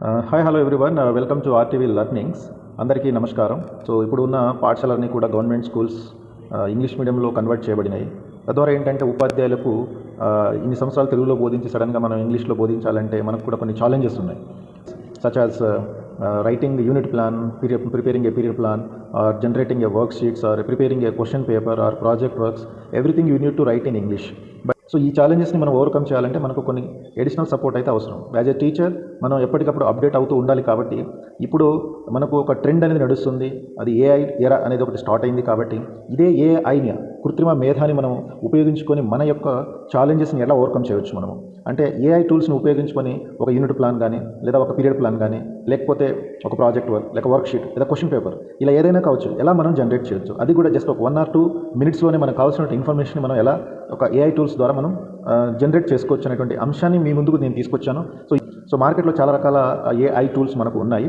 Hi hello everyone welcome to RTV learnings అందరికీ నమస్కారం. So ఇప్పుడు ఉన్న పాఠశాలన్నీ కూడా గవర్నమెంట్ స్కూల్స్ ఇంగ్లీష్ మీడియంలో కన్వర్ట్ చేయబడినాయి. తద్వారా ఏంటంటే ఉపాధ్యాయులకు uh, ఇన్ని సంవత్సరాలు తెలుగులో బోధించి సడన్గా మనం ఇంగ్లీష్లో బోధించాలంటే మనకు కూడా కొన్ని ఛాలెంజెస్ ఉన్నాయి. Such as writing unit plan preparing a period plan or generating a worksheets or preparing a question paper or project works everything you need to write in English but so ఈ ఛాలెంజెస్ని మనం overcome చేయాలంటే మనకు కొన్ని additional support అయితే అవసరం. As a teacher మనం ఎప్పటికప్పుడు అప్డేట్ అవుతూ ఉండాలి కాబట్టి ఇప్పుడు మనకు ఒక ట్రెండ్ అనేది నడుస్తుంది. అది ఏఐ ఎరా అనేది ఒకటి స్టార్ట్ అయింది కాబట్టి ఇదే ఏఐని కృత్రిమ మేధాని మనం ఉపయోగించుకొని మన యొక్క ఛాలెంజెస్ని ఎలా ఓవర్కమ్ చేయొచ్చు మనము? అంటే ఏఐ టూల్స్ని ఉపయోగించుకొని ఒక యూనిట్ ప్లాన్ కానీ లేదా ఒక పీరియడ్ ప్లాన్ కానీ లేకపోతే ఒక ప్రాజెక్ట్ వర్క్ లేక వర్క్ షీట్ లేదా క్వశ్చన్ పేపర్ ఇలా ఏదైనా కావచ్చు ఎలా మనం జనరేట్ చేయొచ్చు? అది కూడా జస్ట్ ఒక వన్ ఆర్ టూ మినిట్స్లోనే మనకు కావాల్సిన ఇన్ఫర్మేషన్ మనం ఎలా ఒక ఏఐ టూల్స్ ద్వారా మనం జనరేట్ చేసుకోవచ్చు అనేటువంటి అంశాన్ని మీ ముందుకు నేను తీసుకొచ్చాను. సో సో మార్కెట్లో చాలా రకాల ఏఐ టూల్స్ మనకు ఉన్నాయి.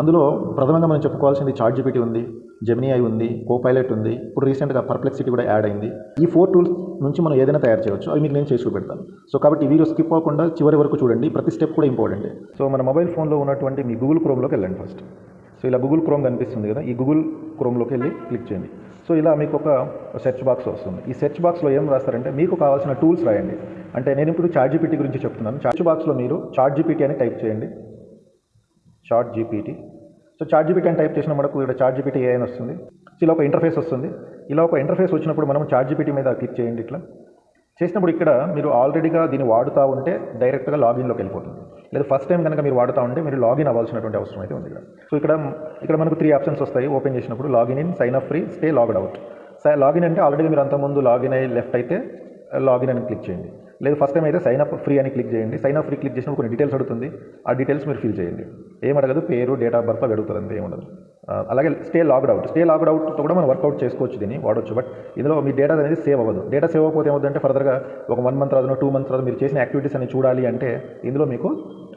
అందులో ప్రధానంగా మనం చెప్పుకోవాల్సింది చార్ట్ జీపీటీ ఉంది జెమినిఐ ఉంది కోపైలట్ ఉంది. ఇప్పుడు రీసెంట్గా పర్ప్లెక్సిటీ కూడా యాడ్ అయింది. ఈ ఫోర్ టూల్స్ నుంచి మనం ఏదైనా తయారు చేయవచ్చు. అవి మీకు నేను చేసి చూపెడతాను. సో కాబట్టి ఈ వీడియో స్కిప్ అవ్వకుండా చివరి వరకు చూడండి. ప్రతి స్టెప్ కూడా ఇంపార్టెంట్ సో మన మొబైల్ ఫోన్లో ఉన్నటువంటి మీ గూగుల్ క్రోమ్లోకి వెళ్ళండి ఫస్ట్ సో ఇలా గూగుల్ క్రోమ్ కనిపిస్తుంది కదా. ఈ గూగుల్ క్రోమ్లోకి వెళ్ళి క్లిక్ చేయండి. సో ఇలా మీకు ఒక సెర్చ్ బాక్స్ వస్తుంది. ఈ సెర్చ్ బాక్స్లో ఏం రాస్తారంటే మీకు కావాల్సిన టూల్స్ రాయండి. అంటే నేను ఇప్పుడు చార్ట్ జీపీటీ గురించి చెప్తున్నాను. చార్ట్ బాక్స్లో మీరు చార్ట్ జీపీటీ అని టైప్ చేయండి. Chat GPT so chat GPT అని టైప్ చేసిన మనకు ఇక్కడ చార్ట్ జీపీటీ ఏ అని వస్తుంది ఇలా ఒక ఇంటర్ఫేస్ వస్తుంది. ఇలా ఒక ఇంటర్ఫేస్ వచ్చినప్పుడు మనం చార్ట్ జీపీటీ మీద క్లిక్ చేయండి ఇట్లా. చేసినప్పుడు ఇక్కడ మీరు ఆల్రెడీగా దీన్ని వాడుతూ ఉంటే డైరెక్ట్గా లాగిన్లోకి వెళ్ళిపోతుంది. లేదా ఫస్ట్ టైం కనుక మీరు వాడుతూ ఉంటే మీరు లాగిన్ అవ్వాల్సినటువంటి అవసరం అయితే ఉంది ఇక్కడ. సో ఇక్కడ ఇక్కడ మనకు త్రీ ఆప్షన్స్ వస్తాయి. ఓపెన్ చేసినప్పుడు login in sign up free stay logged out login అంటే ఆల్రెడీ మీరు అంతకుముందు లాగిన్ అయ్యి లెఫ్ట్ అయితే లాగిన్ అని క్లిక్ చేయండి. లేదు ఫస్ట్ టైం అయితే సైన్ అప్ ఫ్రీ అని క్లిక్ చేయండి. సైన్ అప్ ఫ్రీ క్లిక్ చేసినప్పుడు కొన్ని డీటెయిల్స్ అడుగుతుంది. ఆ డీటెయిల్స్ మీరు ఫిల్ చేయండి. ఏం అడగదు పేరు డేట్ ఆఫ్ బర్త్ అవి అడుగుతుంది అంతే ఏముండదు అలాగే stay logged out stay logged అవుట్తో కూడా మనం వర్కౌట్ చేసుకోవచ్చు దీన్ని వాడొచ్చు. బట్ ఇందులో మీ డేటా అనేది సేవ్ అవ్వదు. డేటా సేవ్ అవ్వకపోతే ఏమవుతుందంటే ఫర్దర్గా ఒక వన్ మంత్ తర్వాత టూ మంత్స్ తర్వాత మీరు చేసిన యాక్టివిటీస్ అని చూడాలి అంటే ఇందులో మీకు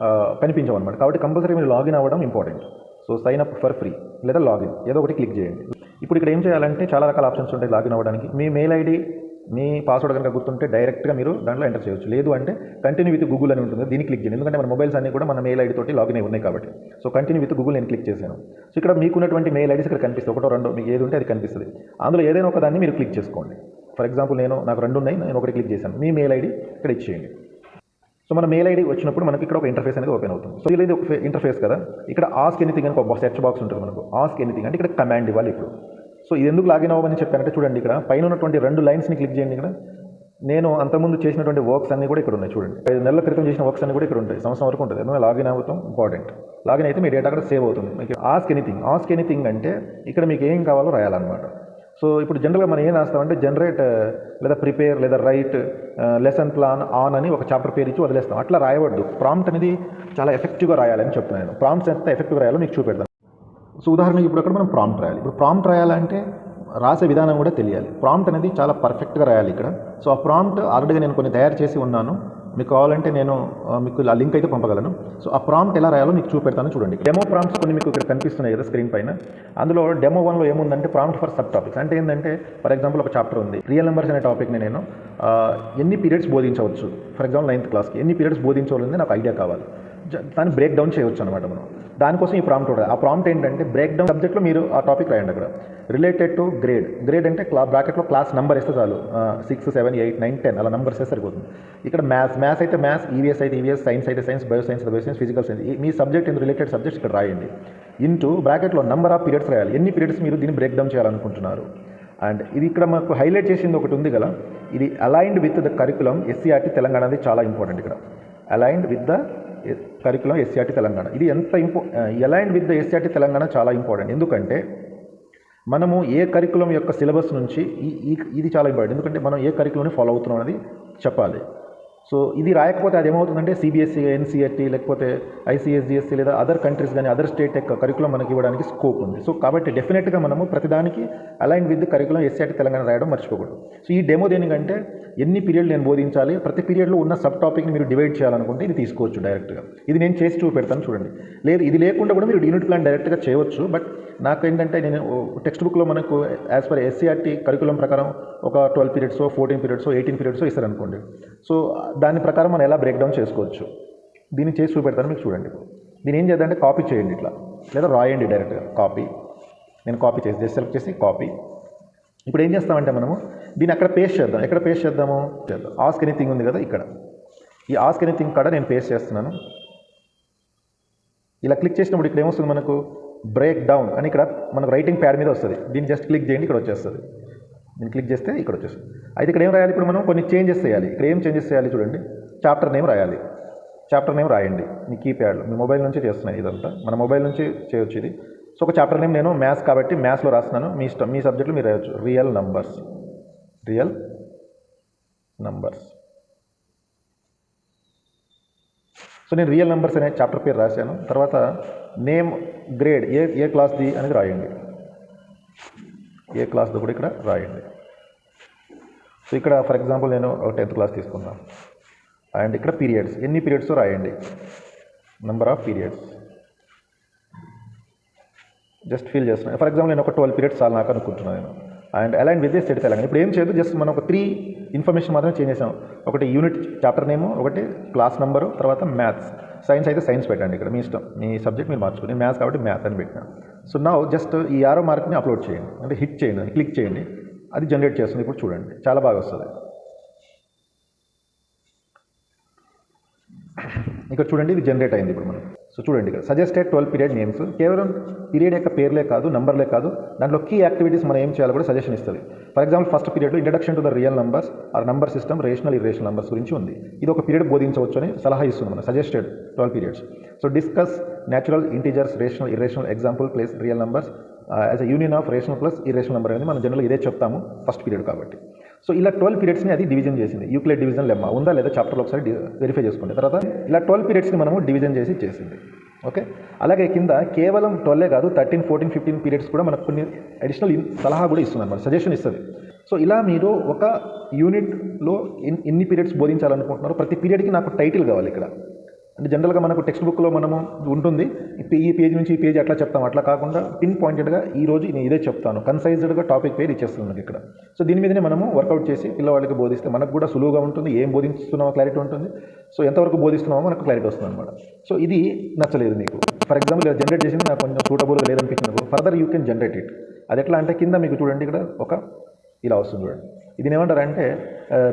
ఆ, కనిపించవు అనమాట కాబట్టి కంపల్సరీ మీరు లాగిన్ అవ్వడం important so sign up for free లేదా లాగిన్ ఏదో ఒకటి క్లిక్ చేయండి. ఇప్పుడు ఇక్కడ ఏం చేయాలంటే చాలా రకాల ఆప్షన్స్ ఉంటాయి లాగిన్ అవ్వడానికి. మీ మెయిల్ ఐడి మీ పాస్వర్డ్ కనుక గుర్తుంటే డైరెక్ట్గా మీరు దాంట్లో ఎంటర్ చేయొచ్చు. లేదు అంటే కంటిన్యూ విత్ గూగుల్ అని ఉంటుంది. దీన్ని క్లిక్ చేయండి. ఎందుకంటే మన మొబైల్స్ అన్ని కూడా మన మెయిల్ ఐడి తోటి లాగిన్ అయి ఉన్నాయి కాబట్టి. సో కంటిన్యూ విత్ గూగుల్ నేను క్లిక్ చేశాను. సో ఇక్కడ మీకున్నటువంటి మెయిల్ ఐడీస్ ఇక్కడ కనిపిస్తుంది ఒకటో రెండో మీకు ఏది ఉంటే అది కనిపిస్తుంది. అందులో ఏదైనా ఒక దాన్ని మీరు క్లిక్ చేసుకోండి. ఫర్ ఎగ్జాంపుల్ నేను నాకు రెండు ఉన్నాయి. నేను ఒకటి క్లిక్ చేశాను. మీ మెయిల్ ఐడి ఇక్కడ ఇచ్చేయండి. సో మన మెయిల్ ఐడి వచ్చినప్పుడు మనకి ఇక్కడ ఒక ఇంటర్ఫేస్ అనేది ఓపెన్ అవుతుంది. సో ఇది ఒక ఇంటర్ఫేస్ కదా. ఇక్కడ ఆస్క్ ఎనీథింగ్ అని ఒక సెర్చ్ బాక్స్ ఉంటుంది మనకు. ఆస్క్ ఎనీథింగ్ అంటే ఇక్కడ కమాండ్ ఇవ్వాలి ఇప్పుడు. సో ఇది ఎందుకు లాగిన్ అవ్వమని చెప్పానంటే చూడండి ఇక్కడ పైన ఉన్నటువంటి రెండు లైన్స్ని క్లిక్ చేయండి ఇక్కడ. నేను అంతకుముందు చేసినటువంటి వర్క్స్ అన్ని కూడా ఇక్కడ ఉన్నాయి చూడండి. ఐదు నెలల క్రితం చేసిన వర్క్స్ అన్ని కూడా ఇక్కడ ఉంటాయి. సంవత్సరం వరకు ఉంటుంది. ఎందుకంటే లాగిన్ అవ్వటం ఇంపార్టెంట్. లాగిన్ అయితే మీ డేటా అక్కడ సేవ్ అవుతుంది. మీకు ఆస్క్ ఎనీథింగ్ ఆస్క్ ఎనీథింగ్ అంటే ఇక్కడ మీకు ఏం కావాలో రాయాలన్నమాట. సో ఇప్పుడు జనరల్గా మనం ఏం రాస్తామంటే జనరేట్ uh, లేదా ప్రిపేర్ లేదా రైట్ లెసన్ ప్లాన్ ఆన్ అని ఒక చాప్టర్ పేరు ఇచ్చి వదిలేస్తాం. అట్లా రాయవద్దు. ప్రాంప్ట్ అనేది చాలా ఎఫెక్టివ్గా రాయాలని చెప్తున్నాను ప్రాంప్ట్స్ ఎంత ఎఫెక్టివ్గా రాయాలో మీకు చూపెడతాను. సో ఉదాహరణకి ఇప్పుడు అక్కడ మనం ప్రాంప్ట్ రాయాలి. ఇప్పుడు ప్రాంప్ట్ రాయాలంటే రాసే విధానం కూడా తెలియాలి. ప్రాంప్ట్ అనేది చాలా పర్ఫెక్ట్గా రాయాలి ఇక్కడ. సో ఆ ప్రాంప్ట్ ఆల్రెడీగా నేను కొన్ని తయారు చేసి ఉన్నాను. మీకు కావాలంటే నేను మీకు ఆ లింక్ అయితే పంపగలను. సో ఆ ప్రాంప్ట్ ఎలా రాయాలో మీకు చూపెడతాను చూడండి. డెమో ప్రాంప్ట్స్ కొన్ని మీకు ఇక్కడ కనిపిస్తున్నాయి కదా స్క్రీన్ పైన. అందులో డెమో వన్లో ఏముందంటే ప్రాంప్ట్ ఫర్ సబ్ టాపిక్స్ అంటే ఏంటంటే ఫర్ ఎగ్జాంపుల్ ఒక చాప్టర్ ఉంది. రియల్ నెంబర్స్ అనే టాపిక్ని నేను ఎన్ని పీరియడ్స్ బోధించవచ్చు? ఫర్ ఎగ్జాంపుల్ నైన్త్ క్లాస్కి ఎన్ని పీరియడ్స్ బోధించవాలని నాకు ఐడియా కావాలి. దాన్ని బ్రేక్ డౌన్ చేయవచ్చు అనమాట మనం. దానికోసం ఈ ప్రాంప్ట్ కూడా. ఆ ప్రాంప్ట్ ఏంటంటే బ్రేక్ డౌన్ సబ్జెక్ట్లో మీరు ఆ టాపిక్ రాయండి అక్కడ. రిలేటెడ్ టు గ్రేడ్ గ్రేడ్ అంటే క్లా బ్రాకెట్లో క్లాస్ నెంబర్ ఇస్తే చాలు. Six seven eight nine ten అలా నెంబర్స్ ఇస్తే సరిపోతుంది. ఇక్కడ మ్యాథ్స్ మ్యాథ్స్ అయితే మ్యాథ్స్ ఈవీఎస్ అయితే ఈవీఎస్ సైన్స్ అయితే science bio science bio science physical science me subject in related subjects ఇక్కడ రాయండి. ఇంటూ బ్రాకెట్లో నెంబర్ ఆఫ్ పీరియడ్స్ రాయాలి. ఎన్ని పీరియడ్స్ మీరు దీన్ని బ్రేక్ డౌన్ చేయాలనుకుంటున్నారు? అండ్ ఇది ఇక్కడ మాకు హైలైట్ చేసింది ఒకటి ఉంది కదా. ఇది aligned with the curriculum SCRT Telangana అనేది చాలా ఇంపార్టెంట్ ఇక్కడ. Aligned with the curriculum SCRT Telangana. ఇది ఎంత ఇంపో aligned with the SCRT Telangana చాలా ఇంపార్టెంట్ ఎందుకంటే మనము ఏ కరికులం యొక్క సిలబస్ నుంచి ఈ ఈ- ఇది చాలా ఇంపార్టెంట్ ఎందుకంటే మనం ఏ కరికులంని ఫాలో అవుతున్నాం అనేది చెప్పాలి. సో ఇది రాయకపోతే అది ఏమవుతుందంటే సిబిఎస్ఈ ఎన్సీఆర్టీ లేకపోతే ఐసీఎస్జిఎస్సీ లేదా అదర్ కంట్రీస్ కానీ అదర్ స్టేట్ యొక్క కరికులం మనకి ఇవ్వడానికి స్కోప్ ఉంది. సో కాబట్టి డెఫినెట్గా మనము ప్రతిదానికి align with curriculum SCRT Telangana రాయడం మర్చిపోకూడదు. సో ఈ డెమో దేనికంటే ఎన్ని పీరియడ్ నేను బోధించాలి ప్రతి పీరియడ్లో ఉన్న సబ్ టాపిక్ని మీరు డివైడ్ చేయాలనుకుంటే ఇది తీసుకోవచ్చు డైరెక్ట్గా ఇది నేను చేసి చూపెడతాను చూడండి. లేదు ఇది లేకుండా కూడా మీరు యూనిట్ ప్లాన్ డైరెక్ట్గా చేయవచ్చు బట్ నాకు ఏంటంటే నేను టెక్స్ట్ బుక్లో మనకు యాజ్ పర్ ఎస్సీఆర్టీ కరికులం ప్రకారం ఒక twelve periods fourteen periods eighteen periods ఇస్తారనుకోండి. So దాని ప్రకారం మనం ఎలా బ్రేక్ డౌన్ చేసుకోవచ్చు? దీన్ని చేసి చూపెడతాను మీకు చూడండి. దీని ఏం చేద్దామంటే కాపీ చేయండి ఇట్లా. లేదా రాయండి డైరెక్ట్గా కాపీ నేను కాపీ చేసి జస్ట్ సెలెక్ట్ చేసి కాపీ ఇప్పుడు ఏం చేస్తామంటే మనము దీన్ని అక్కడ పేస్ట్ చేద్దాం. ఎక్కడ పేస్ట్ చేద్దాము? చేద్దాం ఆస్క్ ఎనీథింగ్ ఉంది కదా ఇక్కడ. ఈ ఆస్క్ ఎనీథింగ్ కాడ నేను పేస్ట్ చేస్తున్నాను. ఇలా క్లిక్ చేసినప్పుడు ఇక్కడ ఏమొస్తుంది మనకు? బ్రేక్ డౌన్ అని ఇక్కడ మనకు రైటింగ్ ప్యాడ్ మీద వస్తుంది. దీన్ని జస్ట్ క్లిక్ చేయండి ఇక్కడ వచ్చేస్తుంది. దీన్ని క్లిక్ చేస్తే ఇక్కడ వచ్చేస్తుంది. అయితే ఇక్కడ ఏం రాయాలి? ఇప్పుడు మనం కొన్ని చేంజెస్ చేయాలి. ఇక్కడ ఏం చేంజెస్ చేయాలి చూడండి. చాప్టర్ నేమ్ రాయాలి. చాప్టర్ నేమ్ రాయండి. మీ కీప్యాడ్లో మీ మొబైల్ నుంచి చేస్తున్నాయి ఇదంతా. మన మొబైల్ నుంచి చేయొచ్చు ఇది. సో ఒక చాప్టర్ నేమ్ నేను మ్యాథ్స్ కాబట్టి మ్యాథ్స్లో రాస్తున్నాను. మీ ఇష్టం మీ సబ్జెక్టులు మీరు రాయొచ్చు. Real numbers real numbers so నేను రియల్ నెంబర్స్ అనే చాప్టర్ పేరు రాశాను. తర్వాత నేమ్ గ్రేడ్ ఏ ఏ క్లాస్ది అనేది రాయండి. ఏ క్లాస్ది కూడా ఇక్కడ రాయండి. సో ఇక్కడ ఫర్ ఎగ్జాంపుల్ నేను ఒక టెన్త్ క్లాస్ తీసుకున్నాను అండ్ ఇక్కడ పీరియడ్స్ ఎన్ని పీరియడ్స్ రాయండి? Number of periods just feel చేస్తున్నాను ఫర్ ఎగ్జాంపుల్ నేను ఒక ట్వెల్వ్ పీరియడ్స్ చాలా నాకు అనుకుంటున్నాను నేను. And align with state Telangana ఇప్పుడు ఏం చేయదు జస్ట్ మనం ఒక త్రీ ఇన్ఫర్మేషన్ మాత్రమే చేంజ్ చేసాం. ఒకటి యూనిట్ చాప్టర్ నేము ఒకటి క్లాస్ నెంబరు తర్వాత మ్యాథ్స్ సైన్స్ అయితే సైన్స్ పెట్టండి ఇక్కడ మీ ఇష్టం. మీ సబ్జెక్ట్ మీరు మార్చుకుని మ్యాథ్స్ కాబట్టి మ్యాథ్ అని పెట్టినా. సో నా జస్ట్ ఈ ఆరో మార్క్ని అప్లోడ్ చేయండి. అంటే హిట్ చేయండి క్లిక్ చేయండి. అది జనరేట్ చేస్తుంది. ఇప్పుడు చూడండి చాలా బాగా వస్తుంది. ఇక్కడ చూడండి ఇది జనరేట్ అయింది ఇప్పుడు మనం సో చూడండి ఇక్కడ. సజెస్టెడ్ ట్వెల్వ్ పీరియడ్ నేమ్స్ కేవలం పీరియడ్ యొక్క పేర్లే కాదు నంబర్లే కాదు. దాంట్లో కీ యాక్టివిటీస్ మనం ఏం చేయాలో కూడా సజెషన్ ఇస్తుంది. ఫర్ ఎగ్జాంపుల్ ఫస్ట్ పీరియడ్లో introduction to the real numbers or number system rational irrational numbers గురించి ఉంది. ఇది ఒక పీరియడ్ బోధించవచ్చు అని సలహా ఇస్తుంది మనం suggested twelve periods so discuss natural integers rational irrational example place real numbers as a union of rational plus irrational number అనేది మనం జనరల్ ఇదే చెప్తాము ఫస్ట్ పీరియడ్ కాబట్టి. సో ఇలా ట్వెల్వ్ పీరియడ్స్ని అది డివిజన్ చేసింది. యూక్లిడ్ డివిజన్ లెమ్మ ఉందా లేదా చాప్టర్లో ఒకసారి వెరిఫై చేసుకోండి తర్వాత ఇలా ట్వెల్వ్ పీరియడ్స్ని మనము డివిజన్ చేసి చేసింది ఓకే? అలాగే కింద కేవలం ట్వెల్వే కాదు థర్టీన్ ఫోర్టీన్ ఫిఫ్టీన్ పీరియడ్స్ కూడా మనకు కొన్ని అడిషనల్ సలహా కూడా ఇస్తుంది అనమాట సజెషన్ ఇస్తుంది. సో ఇలా మీరు ఒక యూనిట్లో ఎన్ని పీరియడ్స్ బోధించాలనుకుంటున్నారో ప్రతి పీరియడ్కి నాకు టైటిల్ కావాలి ఇక్కడ. అంటే జనరల్గా మనకు టెక్స్ట్ బుక్లో మనము ఉంటుంది. ఈ- ఈ పేజ్ నుంచి ఈ పేజ్ అట్లా చెప్తాం. అట్లా కాకుండా పిన్ పాయింటెడ్గా ఈ రోజు నేను ఇదే చెప్తాను. కన్సైజ్డ్గా టాపిక్ పేరు ఇచ్చేస్తుంది మనకి ఇక్కడ. సో దీని మీదనే మనము వర్కౌట్ చేసి పిల్లవాళ్ళకి బోధిస్తే మనకు కూడా సులువుగా ఉంటుంది. ఏం బోధిస్తున్నామో క్లారిటీ ఉంటుంది. సో ఎంతవరకు బోధిస్తున్నామో మనకు క్లారిటీ వస్తుంది అనమాట సో ఇది నచ్చలేదు మీకు. ఫర్ ఎగ్జాంపుల్ ఇలా జనరేట్ చేసింది నాకు కొంచెం సూటబుల్గా లేదనిపించినప్పుడు further you can generate it అది ఎట్లా అంటే కింద మీకు చూడండి ఇక్కడ ఒక ఇలా వస్తుంది చూడండి. ఇది ఏమంటారంటే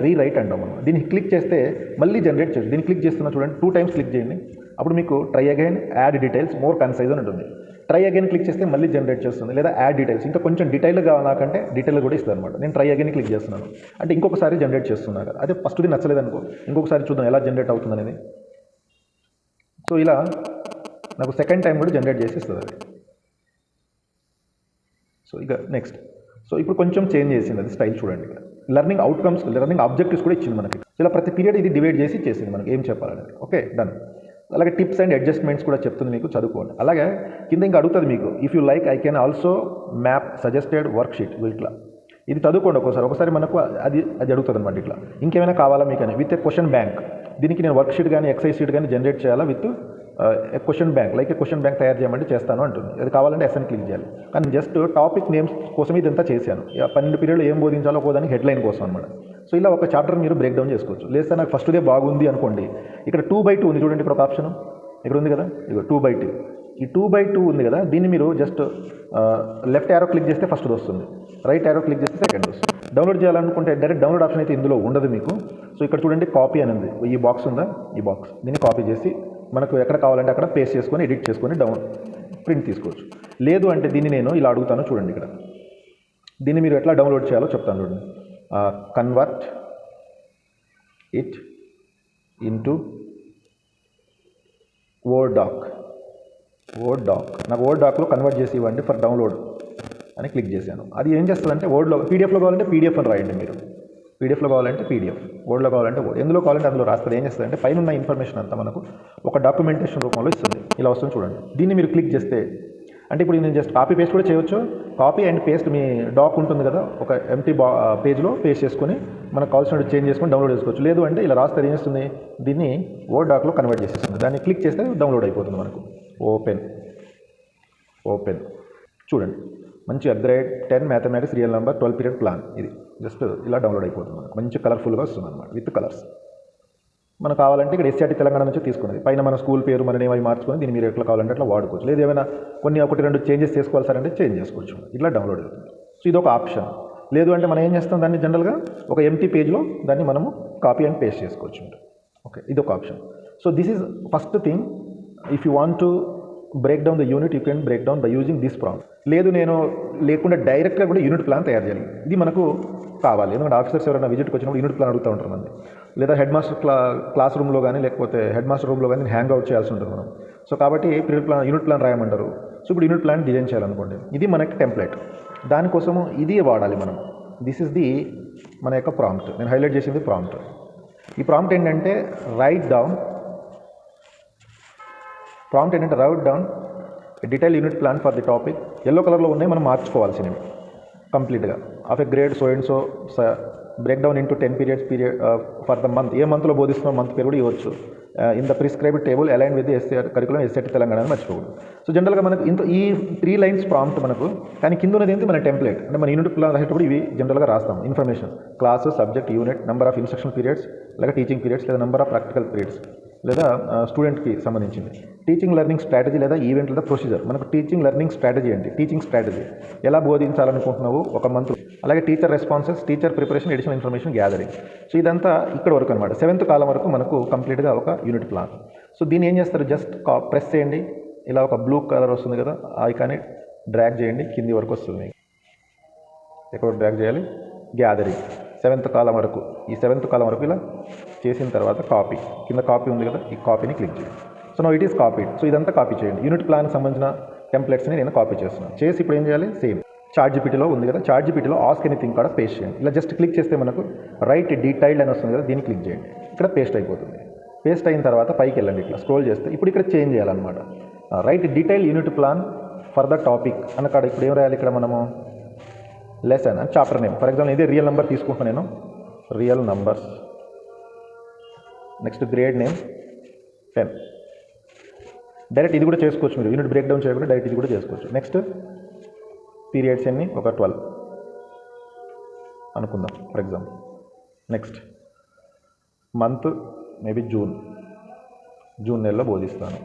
రీరైట్ అంటాం మనం. దీన్ని క్లిక్ చేస్తే మళ్ళీ జనరేట్ చేయండి దీన్ని క్లిక్ చేస్తున్నా చూడండి టూ టైమ్స్ క్లిక్ చేయండి. అప్పుడు మీకు try again add details more concise అని ఉంటుంది. ట్రై అగైన్ క్లిక్ చేస్తే మళ్ళీ జనరేట్ చేస్తుంది లేదా యాడ్ డీటెయిల్స్ ఇంకా కొంచెం డీటెయిల్ కావాలి నాకంటే డీటెయిల్ కూడా ఇస్తుంది అనమాట నేను ట్రై అగైన్ క్లిక్ చేస్తున్నాను. అంటే ఇంకొకసారి జనరేట్ చేస్తున్నా కదా. అదే ఫస్ట్ది నచ్చలేదు అనుకో ఇంకొకసారి చూద్దాం ఎలా జనరేట్ అవుతుంది అనేది. సో ఇలా నాకు సెకండ్ టైం కూడా జనరేట్ చేసి ఇస్తుంది అది. సో ఇక నెక్స్ట్ సో ఇప్పుడు కొంచెం చేంజ్ చేసింది అది స్టైల్ చూడండి ఇక్కడ. లెర్నింగ్ అవుట్కమ్స్ లెర్నింగ్ ఆబ్జెక్టివ్స్ కూడా ఇచ్చింది మనకి. ఇలా ప్రతి పీరియడ్ ఇది డివైడ్ చేసి చేసింది మనకి. ఏం చెప్పాలనేది. ఓకే డన్ అలాగే టిప్స్ అండ్ అడ్జస్ట్మెంట్స్ కూడా చెప్తుంది మీకు చదువుకోండి. అలాగే కింద ఇంకా అడుగుతుంది మీకు if you like I can also map suggested worksheet ఇట్లా. ఇది చదువుకోండి ఒకసారి ఒకసారి మనకు అది అది అడుగుతుంది అనమాట ఇట్లా. ఇంకేమైనా కావాలా మీకు అని విత్ ఏ క్వశ్చన్ బ్యాంక్ దీనికి నేను వర్క్ షీట్ కానీ ఎక్సైజ్ షీట్ కానీ జనరేట్ చేయాలా? With question bank like question bank తయారు చేయమంటే చేస్తాను అంటుంది. అది కావాలంటే ఎస్ఎన్ క్లిక్ చేయాలి. కానీ జస్ట్ టాపిక్ నేమ్స్ కోసం ఇదంతా చేశాను. పన్నెండు పీరియడ్లో ఏం బోధించాలో ఒక్కోదానికి హెడ్లైన్ కోసం అనమాట సో ఇలా ఒక చాప్టర్ మీరు బ్రేక్ డౌన్ చేసుకోవచ్చు. లేదా నాకు ఫస్ట్దే బాగుంది అనుకోండి. ఇక్కడ టూ బై టూ ఉంది చూడండి ఇక్కడ ఒక ఆప్షన్ ఇక్కడ ఉంది కదా? ఇక టూ బై టూ ఈ టూ బై టూ ఉంది కదా? దీన్ని మీరు జస్ట్ లెఫ్ట్ యారో క్లిక్ చేస్తే ఫస్ట్ వస్తుంది. రైట్ యారో క్లిక్ చేస్తే సెకండ్ వస్తుంది. డౌన్లోడ్ చేయాలనుకుంటే డైరెక్ట్ డౌన్లోడ్ ఆప్షన్ అయితే ఇందులో ఉండదు మీకు. సో ఇక్కడ చూడండి కాపీ అని ఉంది ఈ బాక్స్ ఉందా? ఈ బాక్స్ దీన్ని కాపీ చేసి మనకు ఎక్కడ కావాలంటే అక్కడ పేస్ట్ చేసుకొని ఎడిట్ చేసుకొని డౌన్ ప్రింట్ తీసుకోవచ్చు. లేదు అంటే దీన్ని నేను ఇలా అడుగుతాను చూడండి ఇక్కడ. దీన్ని మీరు ఎట్లా డౌన్లోడ్ చేయాలో చెప్తాను చూడండి. Convert it into word doc word doc నాకు వర్డ్ డాక్లో కన్వర్ట్ చేసి ఇవ్వండి ఫర్ డౌన్లోడ్ అని క్లిక్ చేశాను. అది ఏం చేస్తుందంటే వర్డ్లో పీడిఎఫ్లో కావాలంటే పీడిఎఫ్ అని రాయండి మీరు. పీడిఎఫ్లో కావాలంటే పీడిఎఫ్ వర్డ్లో కావాలంటే వర్డ్ ఎందులో కావాలంటే అందులో రాస్తుంది ఏం చేస్తుంది అంటే పైన ఉన్న ఇన్ఫర్మేషన్ అంతా మనకు ఒక డాక్యుమెంటేషన్ రూపంలో ఇస్తుంది. ఇలా వస్తుంది చూడండి. దీన్ని మీరు క్లిక్ చేస్తే అంటే ఇప్పుడు నేను జస్ట్ కాపీ పేస్ట్ కూడా చేయొచ్చు. కాపీ అండ్ పేస్ట్ మీ డాక్ ఉంటుంది కదా ఒక ఎంటీ బా పేజ్లో పేస్ట్ చేసుకొని మనకు కావాల్సిన చేంజ్ చేసుకొని డౌన్లోడ్ చేసుకోవచ్చు. లేదు అంటే ఇలా రాస్తే ఏం చేస్తుంది? దీన్ని వర్డ్ డాక్లో కన్వర్ట్ చేసేస్తుంది. దాన్ని క్లిక్ చేస్తే డౌన్లోడ్ అయిపోతుంది మనకు. ఓపెన్ ఓపెన్ చూడండి. మంచి grade ten mathematics real number twelve period plan ఇది. జస్ట్ ఇలా డౌన్లోడ్ అయిపోతుంది. మనకు మంచి కలర్ఫుల్గా వస్తుంది అనమాట విత్ కలర్స్ మనకు కావాలంటే ఇక్కడ ఎస్ఆర్టీ తెలంగాణ నుంచి తీసుకున్నది. పైన మన స్కూల్ పేరు మన నేమ్ అవి మార్చుకొని దీన్ని మీరు ఎట్లా కావాలంటే అట్లా వాడుకోవచ్చు. లేదు ఏమైనా కొన్ని ఒకటి రెండు చేంజెస్ చేసుకోవాలి సార్ అంటే చేంజ్ చేసుకోవచ్చు. ఇట్లా డౌన్లోడ్ అవుతుంది. సో ఇది ఒక ఆప్షన్ లేదు అంటే మనం ఏం చేస్తాం దాన్ని జనరల్గా ఒక ఎంటీ పేజ్లో దాన్ని మనము కాపీ అండ్ పేస్ట్ చేసుకోవచ్చు. ఓకే ఇది ఒక option so this is first thing if you want to break down the unit you can break down by using this prompt లేదు నేను లేకుండా డైరెక్ట్గా కూడా యూనిట్ ప్లాన్ తయారు చేయాలి. ఇది మనకు కావాలి. ఎందుకంటే ఆఫీసర్స్ ఎవరైనా విజిట్కి వచ్చినప్పుడు యూనిట్ ప్లాన్ అడుగుతూ ఉంటారు మంది. లేదా హెడ్ మాస్టర్ క్లా క్లాస్ రూమ్లో కానీ లేకపోతే హెడ్ మాస్టర్ రూమ్లో కానీ హ్యాంగ్ అవుట్ చేయాల్సి ఉంటుంది మనం. సో కాబట్టి పీరియడ్ ప్లాన్ యూనిట్ ప్లాన్ రాయమంటారు. సో ఇప్పుడు యూనిట్ ప్లాన్ డిజైన్ చేయాలనుకోండి. ఇది మనకి టెంప్లెట్. దానికోసము ఇది వాడాలి మనం. దిస్ ఇస్ ది మన యొక్క ప్రాంప్ట్. నేను హైలైట్ చేసింది ప్రాంప్ట్. ఈ ప్రాంప్ట్ ఏంటంటే రైట్ డౌన్ ప్రాంప్ట్ ఏంటంటే write down detail unit plan for the topic yellow కలర్లో ఉన్నాయి మనం మార్చుకోవాల్సినవి. కంప్లీట్గా. Of a grade so and so break down into ten periods period for the month ఏ మంత్లో బోధిస్తున్న మంత్ పేరు కూడా ఇవ్వచ్చు. In the prescribed table align with SR curriculum ఎస్ఎట్ Telangana అని మర్చిపోకూడదు. సో జనరల్గా మనకు ఇంత ఈ త్రీ లైన్స్ ప్రాంప్ట్ మనకు కానీ కింద ఉన్నది ఏంటి? మన టెంప్లెట్ అంటే మన యూనిట్ ప్లాన్ రాసేటప్పుడు ఇవి జనరల్గా రాస్తాం. Information class subject unit number of instruction periods లేదా టీచింగ్ పీరియడ్స్ లేదా నెంబర్ ఆఫ్ ప్రాక్టికల్ పీరియడ్స్ లేదా స్టూడెంట్కి సంబంధించింది. టీచింగ్ లెర్నింగ్ స్ట్రాటజీ లేదా ఈవెంట్ లేదా ప్రొసీజర్ మనకు టీచింగ్ లెర్నింగ్ స్ట్రాటజీ అండి. టీచింగ్ స్ట్రాటజీ ఎలా బోధించాలనుకుంటున్నావు ఒక మంత్ అలాగే teacher responses teacher preparation additional information gathering so ఇదంతా ఇక్కడ వరకు అనమాట సెవెంత్ కాలం వరకు మనకు కంప్లీట్గా ఒక యూనిట్ ప్లాన్ సో దీన్ని ఏం చేస్తారు? జస్ట్ ప్రెస్ చేయండి. ఇలా ఒక బ్లూ కలర్ వస్తుంది కదా ఆ ఐకాన్ని డ్రాగ్ చేయండి. కింది వరకు వస్తుంది. ఎక్కడ డ్రాగ్ చేయాలి? గ్యాదరింగ్ సెవెంత్ కాలం వరకు. ఈ సెవెంత్ కాలం వరకు ఇలా చేసిన తర్వాత కాపీ కింద కాపీ ఉంది కదా ఈ కాపీని క్లిక్ చేయండి. So no it is copy so ఇదంతా కాపీ చేయండి. యూనిట్ ప్లాన్కి సంబంధించిన టెంప్లెట్స్ని నేను కాపీ చేస్తున్నాను. చేసి ఇప్పుడు ఏం చేయాలి? సేమ్ చార్ట్ జీపీటీలో ఉంది కదా చార్ట్ జీపీటీలో ఆస్క్ ఎనీథింగ్ కూడా పేస్ట్ చేయండి. ఇలా జస్ట్ క్లిక్ చేస్తే మనకు రైట్ డీటైల్డ్ అని వస్తుంది కదా దీన్ని క్లిక్ చేయండి. ఇక్కడ పేస్ట్ అయిపోతుంది. పేస్ట్ అయిన తర్వాత పైకి వెళ్ళండి ఇట్లా. స్క్రోల్ చేస్తే ఇప్పుడు ఇక్కడ చేంజ్ చేయాలన్నమాట. Write detail unit plan for the topic అన్నకాడ ఇప్పుడు ఏం రాయాలి ఇక్కడ మనము? లెసన్ అని చాప్టర్ నేమ్ ఫర్ ఎగ్జాంపుల్ ఇదే రియల్ నెంబర్ తీసుకుంటాను నేను. Real numbers next grade name ten. Direct ఇది కూడా చేసుకోవచ్చు మీరు. యూనిట్ బ్రేక్ డౌన్ చేయకుండా డైరెక్ట్ ఇది కూడా చేసుకోవచ్చు. నెక్స్ట్ పీరియడ్స్ ఎన్ని? ఒక ట్వెల్వ్ అనుకుందాం for example next month maybe June June నెలలో బోధిస్తాను.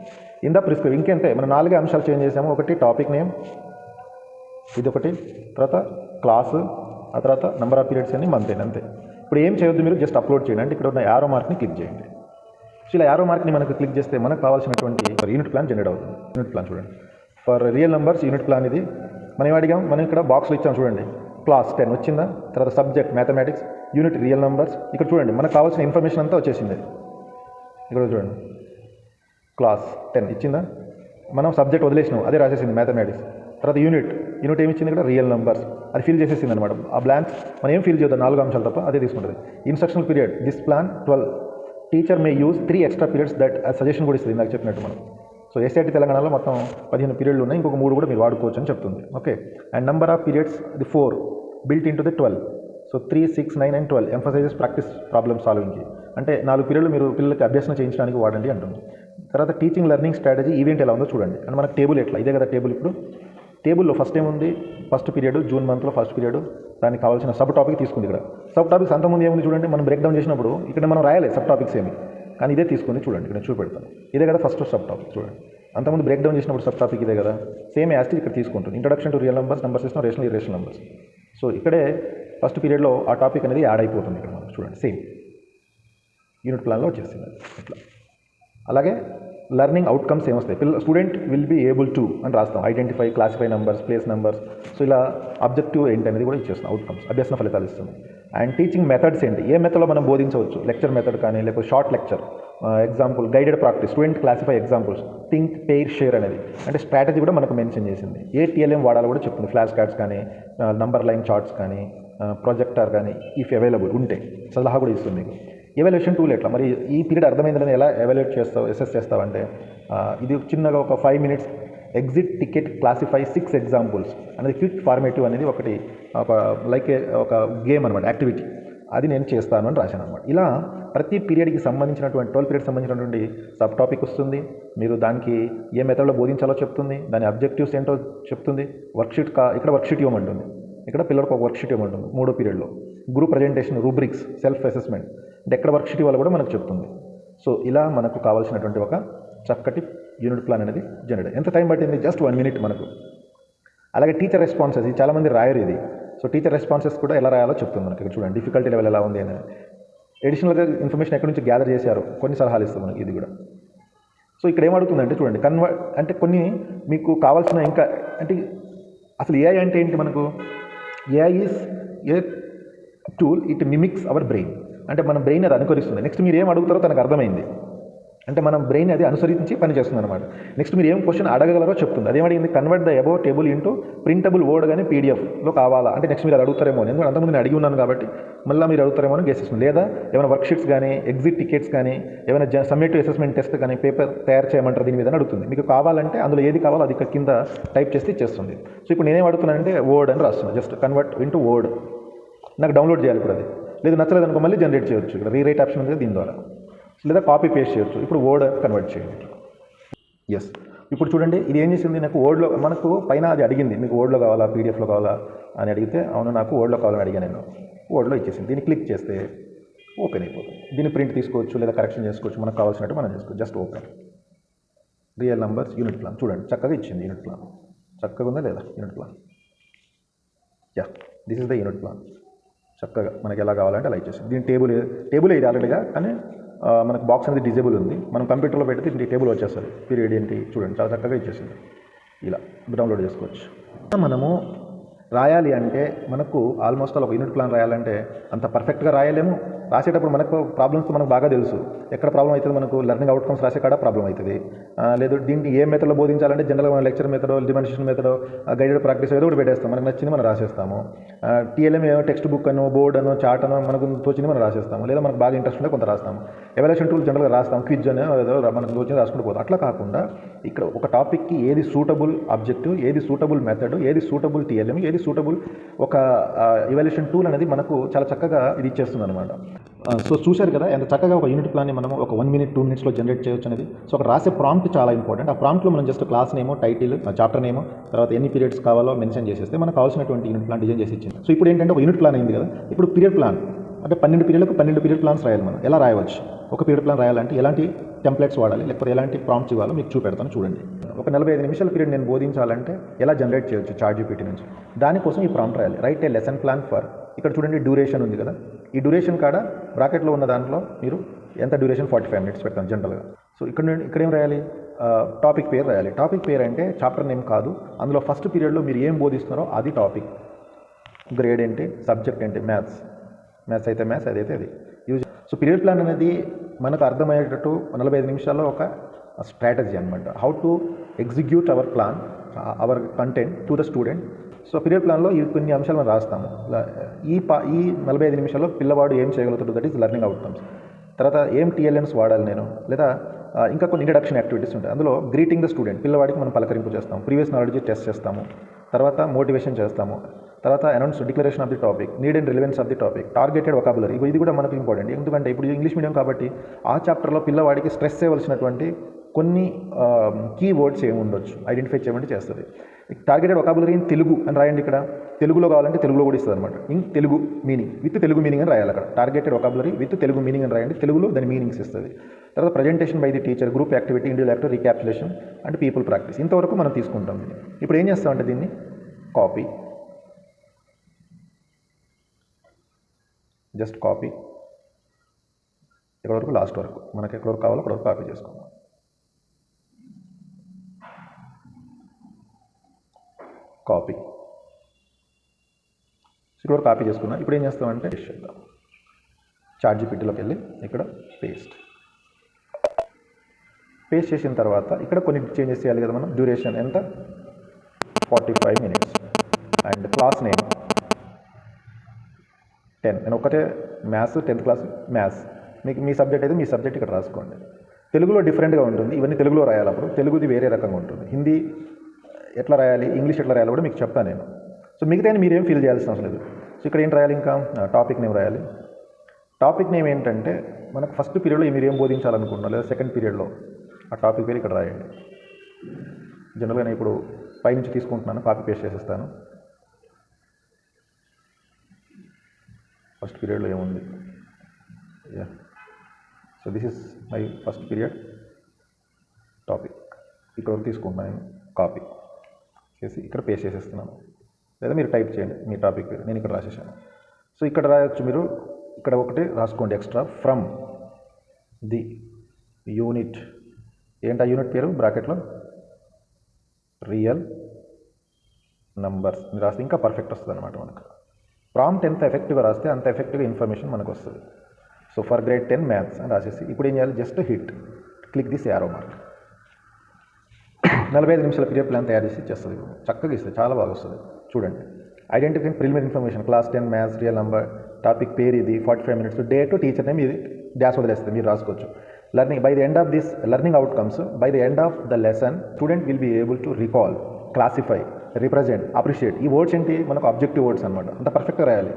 ఇందా ప్రిస్క్రైబ్ ఇంకెంతే? మనం నాలుగే అంశాలు చేంజ్ చేసాము ఒకటి టాపిక్ నేమ్ ఇది ఒకటి తర్వాత క్లాసు ఆ తర్వాత నెంబర్ ఆఫ్ పీరియడ్స్ అని మంత్ అంతే. ఇప్పుడు ఏం చేయొద్దు మీరు జస్ట్ అప్లోడ్ చేయండి. అంటే ఇక్కడ ఉన్న యారో మార్క్ని క్లిక్ చేయండి. సో ఇలా యారో మార్క్ని మనకు క్లిక్ చేస్తే మనకు కావాల్సినటువంటి ఫర్ యూనిట్ ప్లాన్ జనరేట్ అవుతుంది. యూనిట్ ప్లాన్ చూడండి. For real numbers unit plan ఇది. మనం అడిగాం? మనం ఇక్కడ బాక్స్లో ఇచ్చాం చూడండి. క్లాస్ టెన్ వచ్చిందా? తర్వాత subject mathematics unit real numbers ఇక్కడ చూడండి మనకు కావాల్సిన ఇన్ఫర్మేషన్ అంతా వచ్చేసింది. ఇక్కడ చూడండి. క్లాస్ టెన్ ఇచ్చిందా? మనం సబ్జెక్ట్ వదిలేసినాం అదే రాసేసింది మ్యాథమెటిక్స్ తర్వాత యూనిట్ యూనిట్ ఏమి ఇచ్చింది ఇక్కడ రియల్ నెంబర్స్. అది ఫిల్ చేసేసింది అనమాట ఆ బ్లాంక్స్ మనం ఏం ఫిల్ చేద్దాం నాలుగు అంశాలు తప్ప అదే తీసుకుంటుంది. Instructional period this plan twelve teacher may use three extra periods that suggestion కూడా ఇస్తుంది నాకు చెప్పినట్టు మనం. సో ఎస్ఐటి తెలంగాణలో మొత్తం పదిహేను పీరియడ్లు ఉన్నాయి. ఇంకొక మూడు కూడా మీరు వాడుకోవచ్చు అని చెప్తుంది. Okay and number of periods the four built in to the twelve so three six nine and twelve emphasises practice problem సాల్వింగ్కి అంటే నాలుగు పీరియడ్లు మీరు పిల్లలకి అభ్యసన చేయించడానికి వాడండి అంటుంది. తర్వాత టీచింగ్ లెర్నింగ్ స్ట్రాటజీ ఈవెంట్ ఎలా ఉందో చూడండి. అండ్ మనకు టేబుల్ ఎట్లా? ఇదే కదా టేబుల్ ఇప్పుడు. టేబుల్లో ఫస్ట్ ఏముంది ఫస్ట్ పీరియడ్ జూన్ మంత్లో ఫస్ట్ పీరియడ్ దానికి కావాల్సిన సబ్ టాపిక్ తీసుకుంది ఇక్కడ. సబ్ టాపిక్స్ అంతకుముందు ఏముంది చూడండి? మనం బ్రేక్ డౌన్ చేసినప్పుడు ఇక్కడ మనం రాయాలి సబ్ టాపిక్స్ ఏమి. కానీ ఇదే తీసుకుంది చూడండి ఇక్కడ చూపెడతాను. ఇదే కదా ఫస్ట్ సబ్ టాపిక్ చూడండి. అంతకుముందు బ్రేక్ డౌన్ చేసినప్పుడు సబ్ టాపిక్ ఇదే కదా. సేమ్ యాస్టి ఇక్కడ తీసుకుంటుంది. Introduction to real numbers number system rational irrational numbers so ఇక్కడే ఫస్ట్ పీరియడ్లో ఆ టాపిక్ అనేది యాడ్ అయిపోతుంది ఇక్కడ మనం చూడండి. సేమ్ యూనిట్ ప్లాన్లో వచ్చేసింది ఇట్లా అలాగే లెర్నింగ్ అవుట్కమ్స్ ఏమొస్తాయి పిల్ల student will be able to అని రాస్తాం. Identify classify numbers place numbers so ఇలా అబ్జెక్టివ్ ఏంటి అనేది కూడా ఇచ్చేస్తాం అవుట్కమ్స్ అభ్యసన ఫలితాలు ఇస్తుంది అండ్ టీచింగ్ మెథడ్స్ ఏంటి? ఏ మెథడ్లో మనం బోధించవచ్చు? లెక్చర్ మెథడ్ కానీ లేకపోతే short lecture example guided practice student classify examples think pair share అనేది. అంటే స్ట్రాటజీ కూడా మనకు మెన్షన్ చేసింది. ఏ టీఎల్ఎం వాడాలో కూడా చెప్తుంది. ఫ్లాష్ కార్డ్స్ కానీ నంబర్ లైన్ చార్ట్స్ కానీ ప్రొజెక్టర్ కానీ ఇఫ్ అవైలబుల్ ఉంటే. సలహా కూడా ఇస్తుంది మీకు. ఎవాల్యుయేషన్ టూల్ ఎట్లా? మరి ఈ పీరియడ్ అర్థమైందని ఎలా ఎవాల్యుయేట్ చేస్తావు అసెస్ చేస్తావంటే ఇది చిన్నగా ఒక five minutes exit ticket classify six examples అనేది క్విక్ ఫార్మేటివ్ అనేది ఒకటి ఒక లైక్ ఒక గేమ్ అనమాట యాక్టివిటీ అది నేను చేస్తాను అని రాశాను అనమాట ఇలా ప్రతి పీరియడ్కి సంబంధించినటువంటి ట్వెల్వ్ పీరియడ్ సంబంధించినటువంటి సబ్ టాపిక్ వస్తుంది. మీరు దానికి ఏ మెథడ్లో బోధించాలో చెప్తుంది. దాని అబ్జెక్టివ్స్ ఏంటో చెప్తుంది. వర్క్షీట్ కా ఇక్కడ వర్క్షీట్ ఇవ్వమంటుంది ఇక్కడ పిల్లలకు ఒక వర్క్షీట్ ఇవ్వమంటుంది మూడో పీరియడ్లో group presentation rubrics self assessment అంటే వర్క్ వర్క్షీట్ ఇవ్వాలో కూడా మనకు చెప్తుంది. సో ఇలా మనకు కావాల్సినటువంటి ఒక చక్కటి యూనిట్ ప్లాన్ అనేది జనరేట్ ఎంత టైం పట్టింది? జస్ట్ వన్ మినిట్ మనకు. అలాగే టీచర్ రెస్పాన్సెస్ ఇది చాలామంది రాయరు ఇది. సో టీచర్ రెస్పాన్సెస్ కూడా ఎలా రాయాలో చెప్తుంది మనకి. ఇక్కడ చూడండి డిఫికల్టీ లెవెల్ ఎలా ఉంది అని ఎడిషనల్గా ఇన్ఫర్మేషన్ ఎక్కడి నుంచి గ్యాదర్ చేశారు కొన్ని సలహాలు ఇస్తుంది మనకి ఇది కూడా. సో ఇక్కడ ఏమడుగుతుందంటే చూడండి కన్వర్ట్ అంటే కొన్ని మీకు కావాల్సిన ఇంకా అంటే అసలు ఏఐ అంటే ఏంటి మనకు? AI is a tool it mimics our brain అంటే మన బ్రెయిన్ అది అనుకరిస్తుంది. నెక్స్ట్ మీరు ఏం అడుగుతారో తనకు అర్థమైంది. అంటే మనం బ్రెయిన్ అది అనుసరించి పనిచేస్తుంది అనమాట నెక్స్ట్ మీరు ఏం క్వశ్చన్ అడగగలరో చెప్తుంది. అదేమడిగింది convert the above table into printable word కానీ పీడిఎఫ్లో కావాలా? అంటే నెక్స్ట్ మీరు అది అడుగుతారేమో అని. ఎందుకంటే అంతకుముందు నేను అడిగి ఉన్నాను కాబట్టి మళ్ళీ మీరు అడుగుతారేమో అని గేసేస్తుంది లేదా ఏమైనా వర్క్షీట్స్ కానీ ఎగ్జిట్ టికెట్స్ కానీ ఏమైనా జ సబ్మిటివ్ అసెస్మెంట్ టెస్ట్ కానీ పేపర్ తయారు చేయమంటారు దీని మీద అడుగుతుంది. మీకు కావాలంటే అందులో ఏది కావాలో అది ఇక్కడ కింద టైప్ చేస్తే ఇచ్చేస్తుంది. సో ఇప్పుడు నేనేం అడుగుతున్నానంటే వర్డ్ అని రాస్తున్నాను జస్ట్ కన్వర్ట్ ఇంటూ వర్డ్ నాకు డౌన్లోడ్ చేయాలి ఇప్పుడు అది. లేదు నచ్చలేదు అనుకో మళ్ళీ జనరేట్ చేయొచ్చు. ఇక్కడ రీరైట్ ఆప్షన్ ఉంది దీని ద్వారా. లేదా కాపీ పేస్ట్ చేయొచ్చు. ఇప్పుడు వర్డ్ కన్వర్ట్ చేయండి. ఎస్ ఇప్పుడు చూడండి ఇది ఏం చేసింది? నాకు వర్డ్లో మనకు పైన అది అడిగింది. మీకు వర్డ్లో కావాలా? పీడిఎఫ్లో కావాలా? అని అడిగితే అవును నాకు వర్డ్లో కావాలని అడిగాను నేను. వర్డ్లో ఇచ్చేసింది. దీన్ని క్లిక్ చేస్తే ఓపెన్ అయిపోతుంది. దీన్ని ప్రింట్ తీసుకోవచ్చు లేదా కరెక్షన్ చేసుకోవచ్చు. మనకు కావాల్సినట్టు మనం చేసుకోవచ్చు. Just open real numbers unit plan చూడండి చక్కగా ఇచ్చింది యూనిట్ ప్లాన్ చక్కగా ఉందా లేదా? Unit plan yeah this is the unit plan చక్కగా మనకి ఎలా కావాలంటే అలా ఇచ్చేసి. దీని టేబుల్ టేబుల్ ఇది ఆల్రెడీగా కానీ మనకు బాక్స్ అనేది డిజేబుల్ ఉంది. మనం కంప్యూటర్లో పెడితే దీనికి టేబుల్ వచ్చేస్తుంది. పీరియడ్ ఏంటి చూడండి. చాలా చక్కగా ఇచ్చేసింది. ఇలా డౌన్లోడ్ చేసుకోవచ్చు. మనము రాయాలి అంటే మనకు ఆల్మోస్ట్ ఒక యూనిట్ ప్లాన్ రాయాలంటే అంత పర్ఫెక్ట్గా రాయలేము. రాసేటప్పుడు మనకు ప్రాబ్లమ్స్ మనకు బాగా తెలుసు. ఎక్కడ ప్రాబ్లం అవుతుంది మనకు? లెర్నింగ్ అవుట్కమ్స్ రాసే కాడ ప్రాబ్లం అవుతుంది. లేదు దీన్ని ఏ మెథడ్లో బోధించాలంటే జనరల్గా మన లెక్చర్ మెథడో డిమాన్స్ట్రేషన్ మెథడో గైడెడ్ ప్రాక్టీస్ ఏదో ఒకటి పెట్టేస్తాం. మనకు నచ్చింది మనం రాసేస్తాము. టీఎల్ఎం ఏమో టెక్స్ట్ బుక్ అనో బోర్డ్ అనో చార్ట్ అనో మనకు తోచింది మనం రాసేస్తాము. లేదా మనకు బాగా ఇంట్రెస్ట్ ఉంటే కొంత రాస్తాము. ఎవాల్యుయేషన్ టూల్ జనరల్గా రాస్తాం క్విజ్ అని ఏదో మనకు తోచింది రాసుకుంటూ పోతాం. అట్లా కాకుండా ఇక్కడ ఒక టాపిక్కి ఏది సూటబుల్ ఆబ్జెక్టివ్ ఏది సూటబుల్ మెథడ్ ఏది సూటబుల్ టీఎల్ఎం ఏది సూటబుల్ ఒక ఇవాల్యుయేషన్ టూల్ అనేది మనకు చాలా చక్కగా ఇది ఇచ్చేస్తుంది అనమాట సో చూశారు కదా ఎంత చక్కగా ఒక యూనిట్ ప్లాన్ని మనం ఒక వన్ మినిట్ టూ మినిట్స్లో జనరేట్ చేయొచ్చు అనేది. సో అక్కడ రాసే ప్రాంప్ట్ చాలా ఇంపార్టెంట్ ఆ ప్రాంప్ట్లో మనం జస్ట్ క్లాస్ నేమో టైటిల్ చాప్టర్ నేమో తర్వాత ఎన్ని పీరియడ్స్ కావాలో మెన్షన్ చేసేస్తే మనకు కావాల్సినటువంటి యూనిట్ ప్లాన్ డిజైన్ చేసి ఇచ్చింది. సో ఇప్పుడు ఏంటంటే ఒక యూనిట్ ప్లాన్ అయింది కదా ఇప్పుడు పీరియడ్ ప్లాన్ అంటే పన్నెండు పీరియడ్లకు పన్నెండు పీరియడ్ ప్లాన్స్ రాయాలి మనం. ఎలా రాయవచ్చు? ఒక పీరియడ్ ప్లాన్ రాయాలంటే ఎలాంటి టెంప్లెట్స్ వాడాలి? లేకపోతే ఎలాంటి ప్రాంప్ట్స్ ఇవ్వాలో మీకు చూపెడతాను చూడండి. ఒక నలభై ఐదు నిమిషాల పీరియడ్ నేను బోధించాలంటే ఎలా జనరేట్ చేయొచ్చు చార్జ్ జీపీటీ నుంచి దానికోసం ఈ ప్రాంప్ట్ రాయాలి. Write a lesson plan for ఇక్కడ చూడండి డ్యూరేషన్ ఉంది కదా. ఈ డ్యూరేషన్ కాడ బ్రాకెట్లో ఉన్న దాంట్లో మీరు ఎంత డ్యూరేషన్ ఫార్టీ ఫైవ్ మినిట్స్ పెడతాను జనరల్గా సో ఇక్కడ నుండి ఇక్కడ ఏం రాయాలి? టాపిక్ పేరు రాయాలి. టాపిక్ పేరు అంటే చాప్టర్ నేమ్ కాదు. అందులో ఫస్ట్ పీరియడ్లో మీరు ఏం బోధిస్తున్నారో అది టాపిక్ గ్రేడ్ ఏంటి? సబ్జెక్ట్ ఏంటి? మ్యాథ్స్ మ్యాథ్స్ అయితే మ్యాథ్స్ అదైతే అది. సో పీరియడ్ ప్లాన్ అనేది మనకు అర్థమయ్యేటట్టు నలభై ఐదు నిమిషాల్లో ఒక స్ట్రాటజీ అనమాట how to execute our plan our content to the student so period ప్లాన్లో ఈ కొన్ని అంశాలు మనం రాస్తాము. ఈ పా ఈ నలభై ఐదు నిమిషాల్లో పిల్లవాడు ఏం చేయగలుగుతాడు? దట్ ఈస్ లెర్నింగ్ అవుట్కమ్స్ తర్వాత ఏం టీఎల్ఎన్స్ వాడాలి నేను? లేదా ఇంకా కొన్ని ఇంట్రడక్షన్ యాక్టివిటీస్ ఉంటాయి. అందులో గ్రీటింగ్ ద స్టూడెంట్ పిల్లవాడికి మనం పలకరింపు చేస్తాం ప్రీవియస్ నాలెడ్జ్ టెస్ట్ చేస్తాము. తర్వాత మోటివేషన్ చేస్తాము. తర్వాత announce declaration of the topic need and relevance of the topic targeted vocabulary ఇది కూడా మనకు ఇంపార్టెంట్ ఎందుకంటే ఇప్పుడు ఇంగ్లీష్ మీడియం కాబట్టి ఆ చాప్టర్లో పిల్లవాడికి స్ట్రెస్ చేయవలసినటువంటి కొన్ని um, కీ వర్డ్స్ ఏమి ఉండొచ్చు? ఐడెంటిఫై చేయమంటే చేస్తుంది. టార్గెటెడ్ వకాబులరీ ఇన్ తెలుగు అని రాయండి ఇక్కడ. తెలుగులో కావాలంటే తెలుగులో కూడా ఇస్తుంది అనమాట in Telugu meaning with Telugu meaning అని రాయాలి అక్కడ. Targeted vocabulary with Telugu meaning అని రాయండి. తెలుగులో దాని మీనింగ్స్ ఇస్తుంది. తర్వాత presentation by the teacher group activity individual active recapitulation and people practice ఇంతవరకు మనం తీసుకుంటాం దీన్ని. ఇప్పుడు ఏం చేస్తామంటే దీన్ని? Copy just copy. ఎక్కడి వరకు లాస్ట్ వరకు. మనకి ఎక్కడి వరకు కావాలో అక్కడ వరకు కాపీ చేసుకుందాం కాపీ. ఇక్కడ వరకు కాపీ చేసుకున్నా. ఇప్పుడు ఏం చేస్తామంటే పేస్ట్ చేద్దాం. చార్ట్ జీపీటీలోకి వెళ్ళి ఇక్కడ పేస్ట్. పేస్ట్ చేసిన తర్వాత ఇక్కడ కొన్ని చేంజెస్ చేయాలి కదా మనం. డ్యూరేషన్ ఎంత? Forty five minutes. And class name. Ten. నేను ఒకటే మ్యాథ్స్ టెన్త్ క్లాస్ మ్యాథ్స్ మీకు మీ సబ్జెక్ట్ అయితే మీ సబ్జెక్ట్ ఇక్కడ రాసుకోండి. తెలుగులో డిఫరెంట్గా ఉంటుంది. ఇవన్నీ తెలుగులో రాయాలి అప్పుడు తెలుగుది వేరే రకంగా ఉంటుంది. హిందీ ఎట్లా రాయాలి? ఇంగ్లీష్ ఎట్లా రాయాలి? కూడా మీకు చెప్తాను నేను. సో మిగతా మీరేం ఫీల్ చేయాల్సిన అవసరం లేదు. సో ఇక్కడ ఏం రాయాలి ఇంకా? టాపిక్ నేమ్ రాయాలి. టాపిక్ నేమ్ ఏంటంటే మనకు ఫస్ట్ పీరియడ్లో మీరు ఏం లేదా సెకండ్ పీరియడ్లో ఆ టాపిక్ పేరు ఇక్కడ రాయండి. జనరల్గా నేను ఇప్పుడు పైనుంచి తీసుకుంటున్నాను కాపీ పేస్ట్ చేసేస్తాను. ఫస్ట్ పీరియడ్లో ఏముంది? Yeah so this is my first period topic ఇక్కడ వరకు తీసుకుంటున్నాను కాపీ చేసి ఇక్కడ పేస్ట్ చేసేస్తున్నాను. లేదా మీరు టైప్ చేయండి మీ టాపిక్ నేను ఇక్కడ రాసేసాను. సో ఇక్కడ రాయొచ్చు మీరు. ఇక్కడ ఒకటి రాసుకోండి ఎక్స్ట్రా ఫ్రమ్ ది యూనిట్ ఏంటి ఆ యూనిట్ పేరు? బ్రాకెట్లో రియల్ నంబర్స్ మీరు రాస్తే ఇంకా పర్ఫెక్ట్ వస్తుంది అనమాట మనకు. ప్రాంప్ట్ ఎంత ఎఫెక్టివ్గా రాస్తే అంత ఎఫెక్టివ్గా ఇన్ఫర్మేషన్ మనకు వస్తుంది so for grade ten maths అని రాసేసి ఇప్పుడు ఏం చేయాలి? Just hit. Click this arrow mark. నలభై ఐదు నిమిషాల పీరియడ్ ప్లాన్ తయారు చేసి ఇచ్చేస్తుంది చక్కగా ఇస్తుంది. చాలా బాగా వస్తుంది. చూడండి. Identify preliminary information class ten maths real number topic పేరు ఇది forty five minutes date teacher name ఇది. డ్యాష్ వదిలేస్తుంది. మీరు రాసుకోవచ్చు. Learning by the end of this learning outcomes by the end of the lesson student will be able to recall classify represent appreciate ఈ words ఏంటి? మనకు objective words అనమాట అంత పర్ఫెక్ట్గా రాయాలి.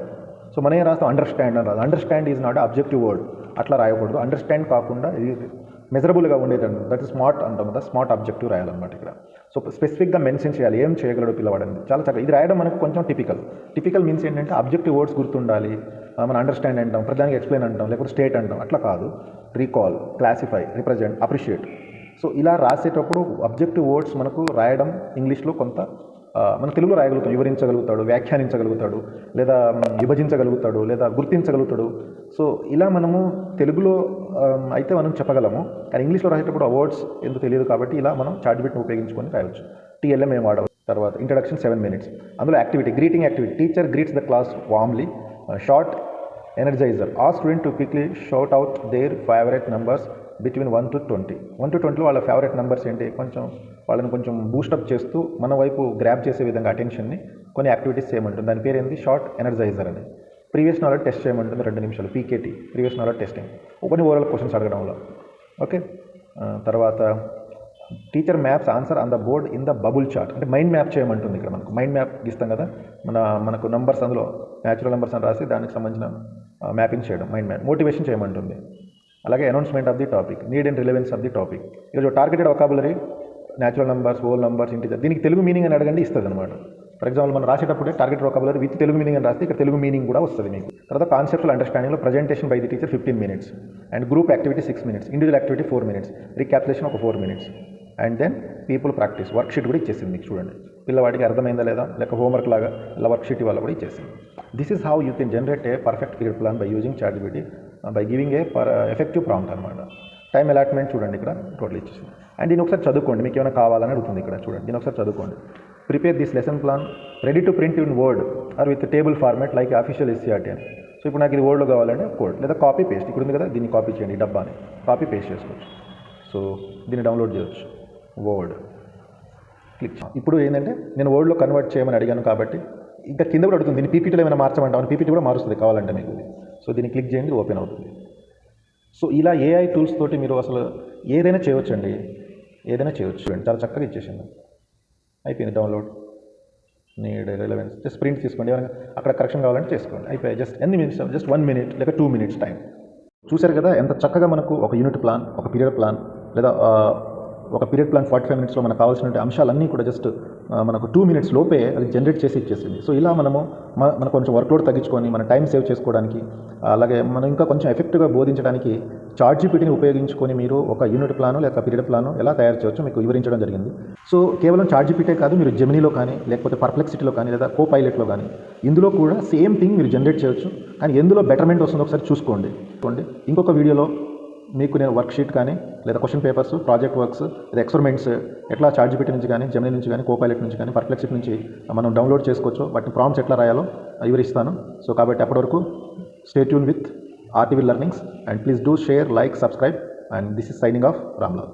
సో మనం ఏం రాస్తాం? అండర్స్టాండ్ అని రాదు understand is not objective word అట్లా రాయకూడదు. అండర్స్టాండ్ కాకుండా ఇది మెజరబుల్గా ఉండేటట్టు దట్ ఇస్ స్మార్ట్ అంటాం కదా. స్మార్ట్ ఆబ్జెక్టివ్ రాయాలన్నమాట ఇక్కడ. సో స్పెసిఫిక్గా మెన్షన్ చేయాలి. ఏం చేయగలడు పిల్లవాడని చాలా చక్కగా. ఇది రాయడం మనకు కొంచెం టిపికల్ టిపికల్ మీన్స్ ఏంటంటే అబ్జెక్టివ్ వర్డ్స్ గుర్తుండాలి. మనం అండర్స్టాండ్ అంటాం. ప్రధానికి ఎక్స్ప్లెయిన్ అంటాం. లేకపోతే స్టేట్ అంటాం. అట్లా కాదు. Recall classify represent appreciate so ఇలా రాసేటప్పుడు అబ్జెక్టివ్ వర్డ్స్ మనకు రాయడం ఇంగ్లీష్లో కొంత మన తెలుగులో రాయగలుగుతాడు వివరించగలుగుతాడు వ్యాఖ్యానించగలుగుతాడు లేదా విభజించగలుగుతాడు లేదా గుర్తించగలుగుతాడు. సో ఇలా మనము తెలుగులో అయితే మనం చెప్పగలము. కానీ ఇంగ్లీష్లో రాసేటప్పుడు అవార్డ్స్ ఎందుకు తెలియదు కాబట్టి ఇలా మనం చార్ట్ బిట్ని ఉపయోగించుకొని రాయవచ్చు. టీఎల్ఎం ఏం వాడవచ్చు తర్వాత ఇంట్రడక్షన్ సెవెన్ మినిట్స్. అందులో activity greeting activity. Teacher greets the class warmly short energizer. Ah student to quickly shout out their favourite numbers between one to twenty one to ట్వంటీలో వాళ్ళ ఫేవరెట్ నెంబర్స్ ఏంటి? కొంచెం వాళ్ళని కొంచెం బూస్టప్ చేస్తూ మన వైపు గ్రాప్ చేసే విధంగా అటెన్షన్ని కొన్ని యాక్టివిటీస్ చేయమంటుంది. దాని పేరు ఏంది? షార్ట్ ఎనర్జైజర్ అని ప్రీవియస్ నాలెడ్జ్ టెస్ట్ చేయమంటుంది రెండు నిమిషాలు. పీకేటీ ప్రీవియస్ నాలెడ్జ్ టెస్టింగ్ కొన్ని ఓవరాల్ క్వశ్చన్స్ అడగడంలో. ఓకే తర్వాత teacher maps answer on the board in the bubble chart అంటే మైండ్ మ్యాప్ చేయమంటుంది ఇక్కడ మనకు. మైండ్ మ్యాప్ గీస్తాం కదా? మన మనకు నంబర్స్ అందులో న్యాచురల్ నెంబర్స్ అని రాసి దానికి సంబంధించిన మ్యాపింగ్ చేయడం. మైండ్ మ్యాప్ మోటివేషన్ చేయమంటుంది. అలాగే announcement of the topic need and relevance of the topic ఈరోజు targeted vocabulary natural numbers whole numbers ఇంటి దీనికి తెలుగు మీనింగ్ అని అడగండి ఇస్తుంది అనమాట ఫర్ ఎగ్జాంపుల్ మనం రాసేటప్పుడే target vocabulary with Telugu meaning అని రాస్తే ఇక్కడ తెలుగు మీనింగ్ కూడా వస్తుంది మీకు. తర్వాత conceptual అండర్స్టాండింగ్లో presentation by the teacher fifteen minutes and group activity six minutes individual activity four minutes recapitulation ఒక four minutes and then people practice worksheet కూడా ఇచ్చేసింది మీకు చూడండి. పిల్లవాడికి అర్థమైందా లేదా? లేక హోంవర్క్ లాగా? ఇలా వర్క్ షీట్ ఇవాళ కూడా ఇచ్చేసింది. This is how you can generate a perfect period plan by using ChatGPT by giving a per effective prompt అనమాట టైం అలాట్మెంట్ చూడండి ఇక్కడ టోటల్ ఇచ్చేసింది అండ్ దీని ఒకసారి చదువుకోండి మీకు ఏమైనా కావాలని అడుగుతుంది ఇక్కడ చూడండి. దీని ఒకసారి చదువుకోండి. Prepare this lesson plan ready to print in word or with table format like official SCERT అని. సో ఇప్పుడు నాకు ఇది వర్డ్లో కావాలంటే కోడ్ లేదా కాపీ పేస్ట్ ఇక్కడ ఉంది కదా దీన్ని కాపీ చేయండి డబ్బాని. కాపీ పేస్ట్ చేసుకోవచ్చు. సో దీన్ని డౌన్లోడ్ చేయొచ్చు. వర్డ్ క్లిక్ ఇప్పుడు ఏంటంటే నేను వర్డ్లో కన్వర్ట్ చేయమని అడిగాను కాబట్టి ఇంకా కింద కూడా అడుగుతుంది దీన్ని పీపీటీలో ఏమైనా మార్చమంటామని పీపీటీ కూడా మారుస్తుంది కావాలంటే మీకు. సో దీన్ని క్లిక్ చేయండి ఓపెన్ అవుతుంది. సో ఇలా ఏఐ టూల్స్ తోటి మీరు అసలు ఏదైనా చేయవచ్చండి ఏదైనా చేయవచ్చు అండి చాలా చక్కగా ఇచ్చేసింది. అయిపోయింది download. Need relevance just print తీసుకోండి. ఎవరైనా అక్కడ కరెక్షన్ కావాలంటే చేసుకోండి. అయిపోయి జస్ట్ ఎన్ని మినిట్స్ జస్ట్ వన్ మినిట్ లేక టూ మినిట్స్ టైం చూశారు కదా ఎంత చక్కగా మనకు ఒక యూనిట్ ప్లాన్ ఒక పీరియడ్ ప్లాన్ లేదా ఒక పీరియడ్ ప్లాన్ ఫార్టీ ఫైవ్ మినిట్స్లో మనకు కావాల్సిన అంశాలన్నీ కూడా జస్ట్ మనకు టూ మినిట్స్ లోపే అది జనరేట్ చేసి ఇచ్చేసింది. సో ఇలా మనము మన కొంచెం వర్క్లోడ్ తగ్గించుకొని మన టైం సేవ్ చేసుకోవడానికి అలాగే మనం ఇంకా కొంచెం ఎఫెక్టివ్గా బోధించడానికి చార్ట్ జీపీటీని ఉపయోగించుకొని మీరు ఒక యూనిట్ ప్లాను లేక పీరియడ్ ప్లాను ఎలా తయారు చేయవచ్చు మీకు వివరించడం జరిగింది. సో కేవలం చార్ట్ కాదు మీరు జెమినీలో కానీ లేకపోతే పర్ప్లెక్సిటీలో కానీ లేదా కో పైలట్లో కానీ ఇందులో కూడా సేమ్ థింగ్ మీరు జనరేట్ చేయొచ్చు కానీ ఎందులో బెటర్మెంట్ వస్తుందో ఒకసారి చూసుకోండి. చూడండి ఇంకొక వీడియోలో మీకు నేను వర్క్ షీట్ కానీ లేదా క్వశ్చన్ పేపర్స్ ప్రాజెక్ట్ వర్క్స్ లేదా ఎక్స్పెరిమెంట్స్ ఎట్లా చార్జ్ పెట్టి నుంచి కానీ జెమినీ నుంచి కానీ కోపైలెట్ నుంచి కానీ పర్ప్లెక్సిటీ నుంచి మనం డౌన్లోడ్ చేసుకోవచ్చు. వాటిని ప్రామ్స్ ఎట్లా రాయాలో వివరిస్తాను. సో కాబట్టి అప్పటి వరకు stay tune with RTV learnings and please do share like subscribe and this is signing off Ramlal